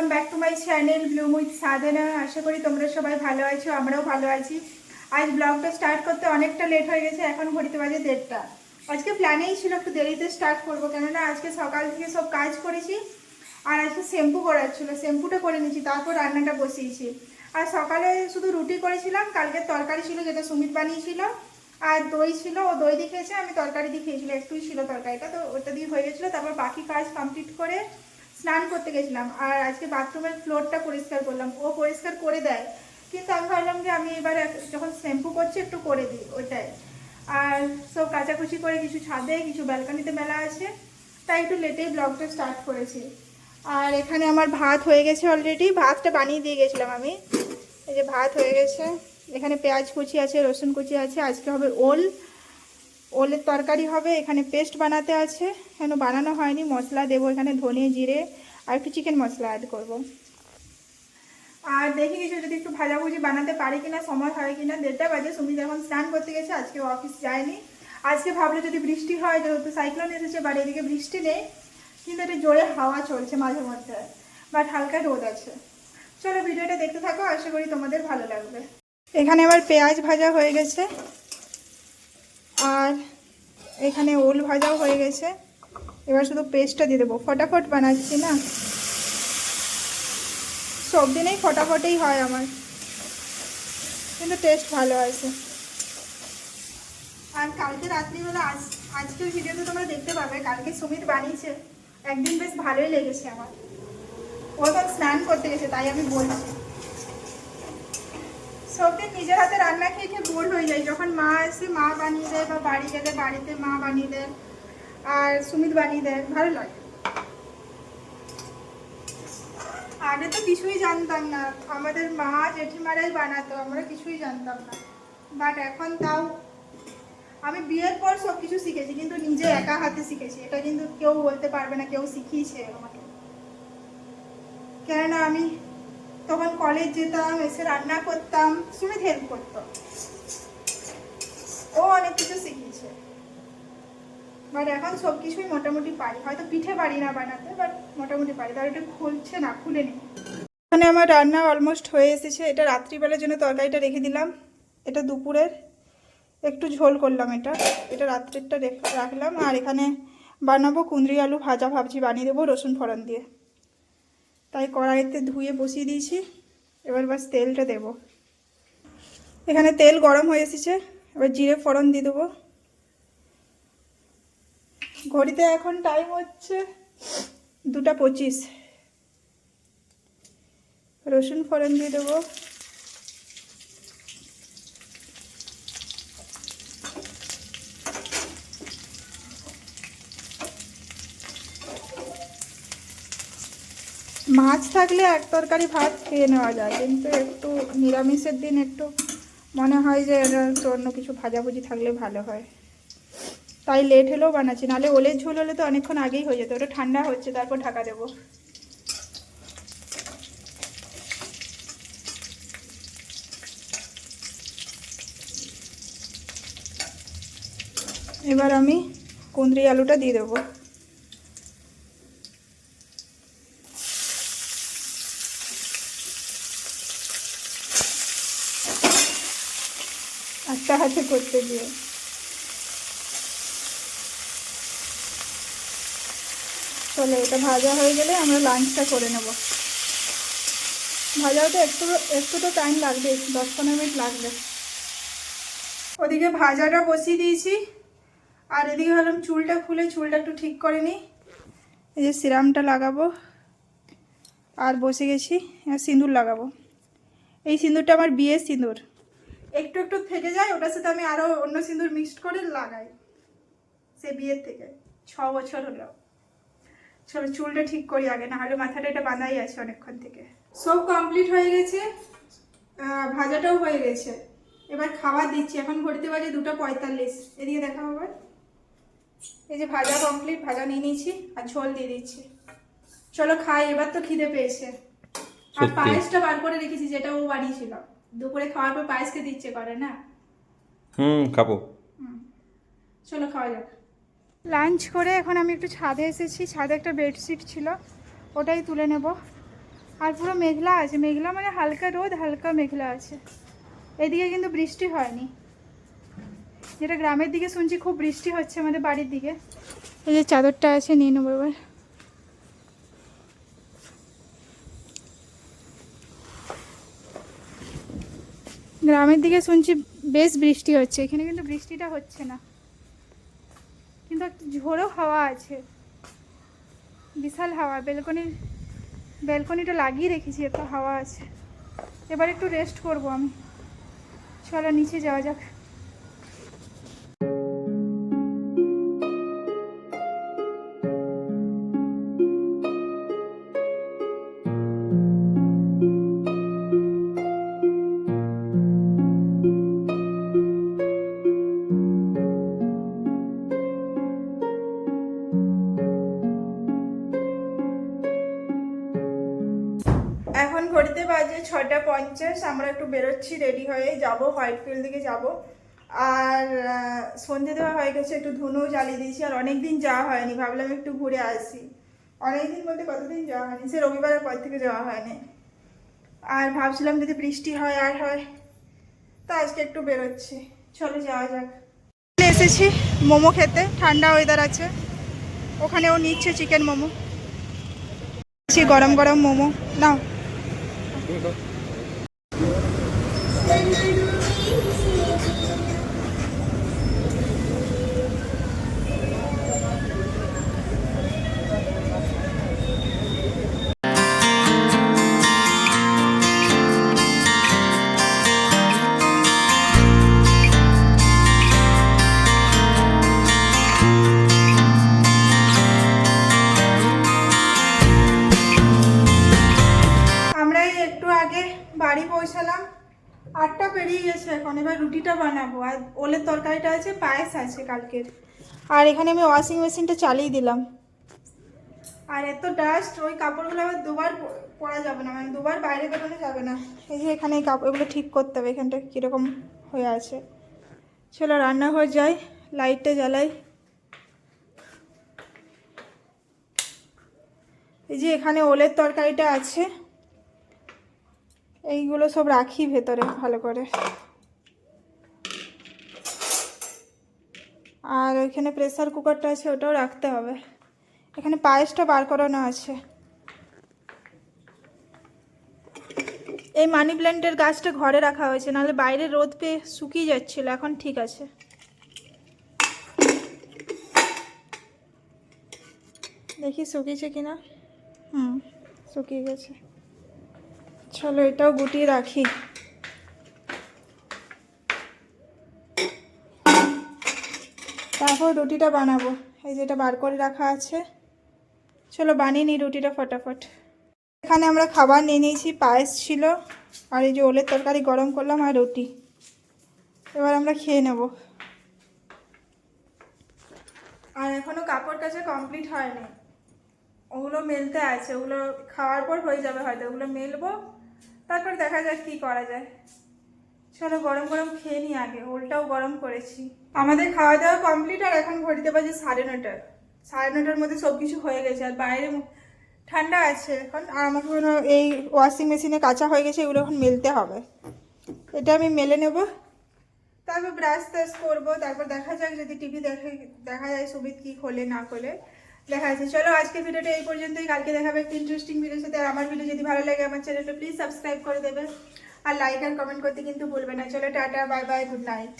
Welcome back to my channel bloom with Sadhana আশা করি তোমরা সবাই ভালো আছো, আমরাও ভালো আছি। আজ ব্লগটা স্টার্ট করতে অনেকটা লেট হয়ে গেছে, এখন ঘড়িতে বাজে দেড়টা। আজকে প্ল্যানেই ছিল একটু দেরিতে স্টার্ট করব, কেননা আজকে সকাল থেকে সব কাজ করেছি, আর আজকে শ্যাম্পু করার ছিল, শ্যাম্পুটা করে নিয়েছি, তারপর রান্নাটা বসিয়েছি। আর সকালে শুধু রুটি করেছিলাম, কালকে তরকারি ছিল, যেটা সুমিত বানিয়েছিল, আর দই ছিল, ও দই দিয়ে খেয়েছে, আমি তরকারি দিয়ে খেয়েছিল একটুই ছিল তরকারিটা, তো ওটা দিয়ে হয়ে গেছিল, তারপর বাকি কাজ কমপ্লিট করে স্নান করতে গেছিলাম, আর আজকে বাথরুমের ফ্লোরটা পরিষ্কার করলাম। ও পরিষ্কার করে দেয়, কিন্তু আমি ভাবলাম যে আমি এবার যখন শ্যাম্পু করছি, একটু করে দিই ওইটাই। আর সব কাচাকুচি করে কিছু ছাদে, কিছু ব্যালকনিতে মেলা আছে, তাই একটু লেটেই ব্লগটা স্টার্ট করেছি। আর এখানে আমার ভাত হয়ে গেছে অলরেডি ভাতটা বানিয়ে দিয়ে গেছিলাম আমি। এই যে ভাত হয়ে গেছে, এখানে পেঁয়াজ কুচি আছে, রসুন কুচি আছে, আজকে হবে ওল। ওলের তরকারি হবে, এখানে পেস্ট বানাতে আছে। কেন বানানো হয়নি, মশলা দেবো এখানে ধনে, জিরে, আর একটু চিকেন মশলা অ্যাড করব। আর দেখি কিছু যদি একটু ভাজাভুজি বানাতে পারি কিনা, সময় হয় কিনা। দেড়টা বাজে, সুমিত এখন স্নান করতে গেছে, আজকে অফিস যায়নি। আজকে ভাবলো যদি বৃষ্টি হয়, যেহেতু সাইক্লোন এসেছে, বাড়ি এদিকে বৃষ্টি নেই, কিন্তু একটু জোরে হাওয়া চলছে মাঝে মধ্যে বাট হালকা রোদ আছে। চলো ভিডিওটা দেখতে থাকো, আশা করি তোমাদের ভালো লাগবে। এখানে আবার পেঁয়াজ ভাজা হয়ে গেছে। আর এখানে ওল ভাজাও হয়ে গেছে। এবার শুধু পেস্টটা দিয়ে দেবো। ফটাফট বানাচ্ছি না? সব দিনেই ফটাফটেই হয় আমার। কিন্তু টেস্ট ভালো আছে আর কালকে রাত্রিবেলা আজ, আজকের ভিডিওতে তোমরা দেখতে পাবে। কালকে সুমিত বানিয়েছে। একদিন বেশ ভালোই লেগেছে আমার। ও তো স্নান করতে গেছে, তাই আমি বলছি। সবদিন নিজের হাতে রান্না খেয়ে খেয়ে বোর হয়ে যায়। যখন মা আসে, মা বানিয়ে দেয় বা বাড়ি গেলে বাড়িতে মা বানিয়ে দেয় আর সুমিত বানিয়ে দেয়, ভালো লাগে। আগে তো কিছুই জানতাম না। আমাদের মা জেঠিমারাই বানাতো, আমরা কিছুই জানতাম না। বাট এখন তাও আমি বিয়ের পর সব কিছু শিখেছি, কিন্তু নিজে একা হাতে শিখেছি। এটা কিন্তু কেউ বলতে পারবে না, কেউ শিখিয়েছে আমাকে। কেননা আমি তখন কলেজ যেতাম, এসে রান্না করতাম সুমিত হেল্প করতো। ও অনেক কিছু শিখিয়েছে। বাট এখন সব কিছুই মোটামুটি পারি। হয়তো পিঠে পারি না বানাতে বাট মোটামুটি পারি। তার এটা খুলছে না, খুলে নেই এখানে আমার রান্না অলমোস্ট হয়ে এসেছে। এটা রাত্রিবেলার জন্য তরকারিটা রেখে দিলাম। এটা দুপুরের। একটু ঝোল করলাম এটা। এটা রাত্রেরটা রেখ- রাখলাম। আর এখানে বানাবো কুঁদরি আলু ভাজা ভাবছি। বানিয়ে দেবো রসুন ফোড়ন দিয়ে। তাই কড়াইতে ধুয়ে বসিয়ে দিয়েছি। এবার বাস তেলটা দেব। এখানে তেল গরম হয়ে এসেছে। এবার জিরে ফোড়ন দিয়ে দেবো। ঘড়িতে এখন টাইম হচ্ছে দুটা পঁচিশ। রসুন ফোড়ন দিয়ে দেবো। মাছ থাকলে এক তরকারি ভাত খেয়ে নেওয়া যায়, কিন্তু একটু নিরামিষের দিন একটু মনে হয় যে অন্য কিছু ভাজাভুজি থাকলে ভালো হয়। তাই লেট হলেও বানাচ্ছি, নাহলে ওলের ঝোল হলে তো অনেকক্ষণ আগেই হয়ে যেত ওটা ঠান্ডা হচ্ছে, তারপর ঢাকা দেবো। এবার আমি কুঁদরি আলুটা দিয়ে দেবো একটা হাতে করতে গিয়ে। চলো এটা ভাজা হয়ে গেলে আমরা লাঞ্চটা করে নেব। ভাজা হতে একটু একটু তো টাইম লাগবে দশ পনেরো মিনিট লাগবে। ওদিকে ভাজাটা বসিয়ে দিয়েছি। আর এদিকে ভাবলাম চুলটা খুলে চুলটা একটু ঠিক করে নিই। এই যে সিরামটা লাগাবো। আর বসে গেছি, সিঁদুর লাগাবো। এই সিঁদুরটা আমার বিয়ের সিঁদুর। একটু একটু থেকে যায় ওটার সাথে আমি আরও অন্য সিঁদুর মিক্সড করে লাগাই। সে বিয়ের থেকে ছ বছর হলো। চলো চুলটা ঠিক করি আগে না হলে মাথাটা এটা বাঁধাই আছে অনেকক্ষণ থেকে। সব কমপ্লিট হয়ে গেছে। ভাজাটাও হয়ে গেছে। এবার খাবার দিচ্ছি। এখন ঘড়িতে বাজে দুটো পঁয়তাল্লিশ। এদিকে দেখা হবে এই যে ভাজা কমপ্লিট ভাজা নিয়ে নিয়েছি আর ঝোল দিয়ে দিচ্ছি। চলো খাই এবার তো খিদে পেয়েছে। আর পায়েসটা বার করে রেখেছি যেটা ও বানিয়েছিল। দুপুরে খাওয়ার পর পায়েস খেতে ইচ্ছে করে না? হুম খাব। চলো খাওয়া যাক। লাঞ্চ করে এখন আমি একটু ছাদে এসেছি। ছাদে একটা বেডশিট ছিল ওটাই তুলে নেব। আর পুরো মেঘলা আছে। মেঘলা মানে হালকা রোদ হালকা মেঘলা আছে। এদিকে কিন্তু বৃষ্টি হয়নি। যেটা গ্রামের দিকে শুনছি খুব বৃষ্টি হচ্ছে আমাদের বাড়ির দিকে। এই যে চাদরটা আছে নিয়ে নেব এবার। গ্রামের দিকে শুনছি বেশ বৃষ্টি হচ্ছে। এখানে কিন্তু বৃষ্টিটা হচ্ছে না। কিন্তু একটু ঝোড়ো হাওয়া আছে। বিশাল হাওয়া। বেলকনি ব্যালকনিটা লাগিয়ে রেখেছি এত হাওয়া আছে। এবার একটু রেস্ট করব আমি। চলো নিচে যাওয়া যাক। এখন ঘড়িতে বাজে ছটা পঞ্চাশ, আমরা একটু বেরোচ্ছি রেডি হয়ে যাব হোয়াইট ফিল্ড দিকে যাব। আর সন্ধে দেওয়া হয়ে গেছে, একটু ধুনুও জ্বালিয়ে দিয়েছি, আর অনেক দিন যাওয়া হয়নি, ভাবলাম একটু ঘুরে আসি। অনেক দিন বলতে কতদিন যাওয়া হয়নি, সে রবিবারের পর থেকে যাওয়া হয়নি। আর ভাবছিলাম যদি বৃষ্টি হয়, আর হয়, তো আজকে একটু বেরোচ্ছি। চলো যাওয়া যাক। এসেছি মোমো খেতে, ঠান্ডা ওয়েদার আছে। ওখানেও নিচ্ছে চিকেন মোমো। গরম গরম মোমো। নাও। আমরা এখন এবার রুটিটা বানাবো। আর ওলের তরকারিটা আছে, পায়েস আছে কালকের আর এখানে আমি ওয়াশিং মেশিনটা চালিয়ে দিলাম। আর এত ডাস্ট ওই কাপড়গুলো আবার দুবার পরা যাবে না মানে দুবার বাইরে বেরোনো যাবে না। এই যে এখানে এই কাপড় এগুলো ঠিক করতে হবে, এখানটা কীরকম হয়ে আছে। চলো রান্নাঘর যাই, লাইটটা জ্বালাই। এই যে এখানে ওলের তরকারিটা আছে। এইগুলো সব রাখি ভেতরে ভালো করে। আর ওইখানে প্রেসার কুকারটা আছে, ওটাও রাখতে হবে। এখানে পায়েসটা বার করানো আছে। এই মানি প্ল্যান্টের গাছটা ঘরে রাখা হয়েছে, নাহলে বাইরে রোদ পেয়ে শুকিয়ে যাচ্ছিল, এখন ঠিক আছে। দেখি শুকিয়েছে কিনা? হুম, শুকিয়ে গেছে। চলো এটাও গুটিয়ে রাখি। তারপর রুটিটা বানাবো। এই যেটা বার করে রাখা আছে। চলো বানিয়ে নিই রুটিটা ফটাফট। এখানে আমরা খাবার নিয়ে নিয়েছি, পায়েস ছিল, আর এই যে ওলের তরকারি গরম করলাম আর রুটি। এবার আমরা খেয়ে নেব। আর এখনও কাপড় কাচা কমপ্লিট হয়নি। ওগুলো মেলতে আছে, ওগুলো খাওয়ার পর হয়ে যাবে হয়তো, ওগুলো মেলবো, তারপর দেখা যাক কি করা যায়। চলো গরম গরম খেয়ে নিই আগে, ওলটাও গরম করেছি। আমাদের খাওয়া দাওয়া কমপ্লিট আর এখন ঘড়িতে বাজে সাড়ে নটা সাড়ে নটার মধ্যে সব কিছু হয়ে গেছে, আর বাইরে ঠান্ডা আছে, এখন আর আমার কোনো এই ওয়াশিং মেশিনে কাঁচা হয়ে গেছে, এগুলো এখন মেলতে হবে। এটা আমি মেলে নেব। তারপর ব্রাশ ট্রাশ করব, তারপর দেখা যাক যদি টিভি দেখে, দেখা যায় সুবিধ কি খোলে, না খোলে, দেখা যাচ্ছে। চলো আজকে ভিডিওটা এই পর্যন্তই, কালকে দেখাবে একটা ইন্টারেস্টিং ভিডিওর সাথে। আর আমার ভিডিও যদি ভালো লাগে, আমার চ্যানেলটা প্লিজ সাবস্ক্রাইব করে দেবে। আর লাইক আর কমেন্ট করতে কিন্তু ভুলবে না। চলো tata bye bye good night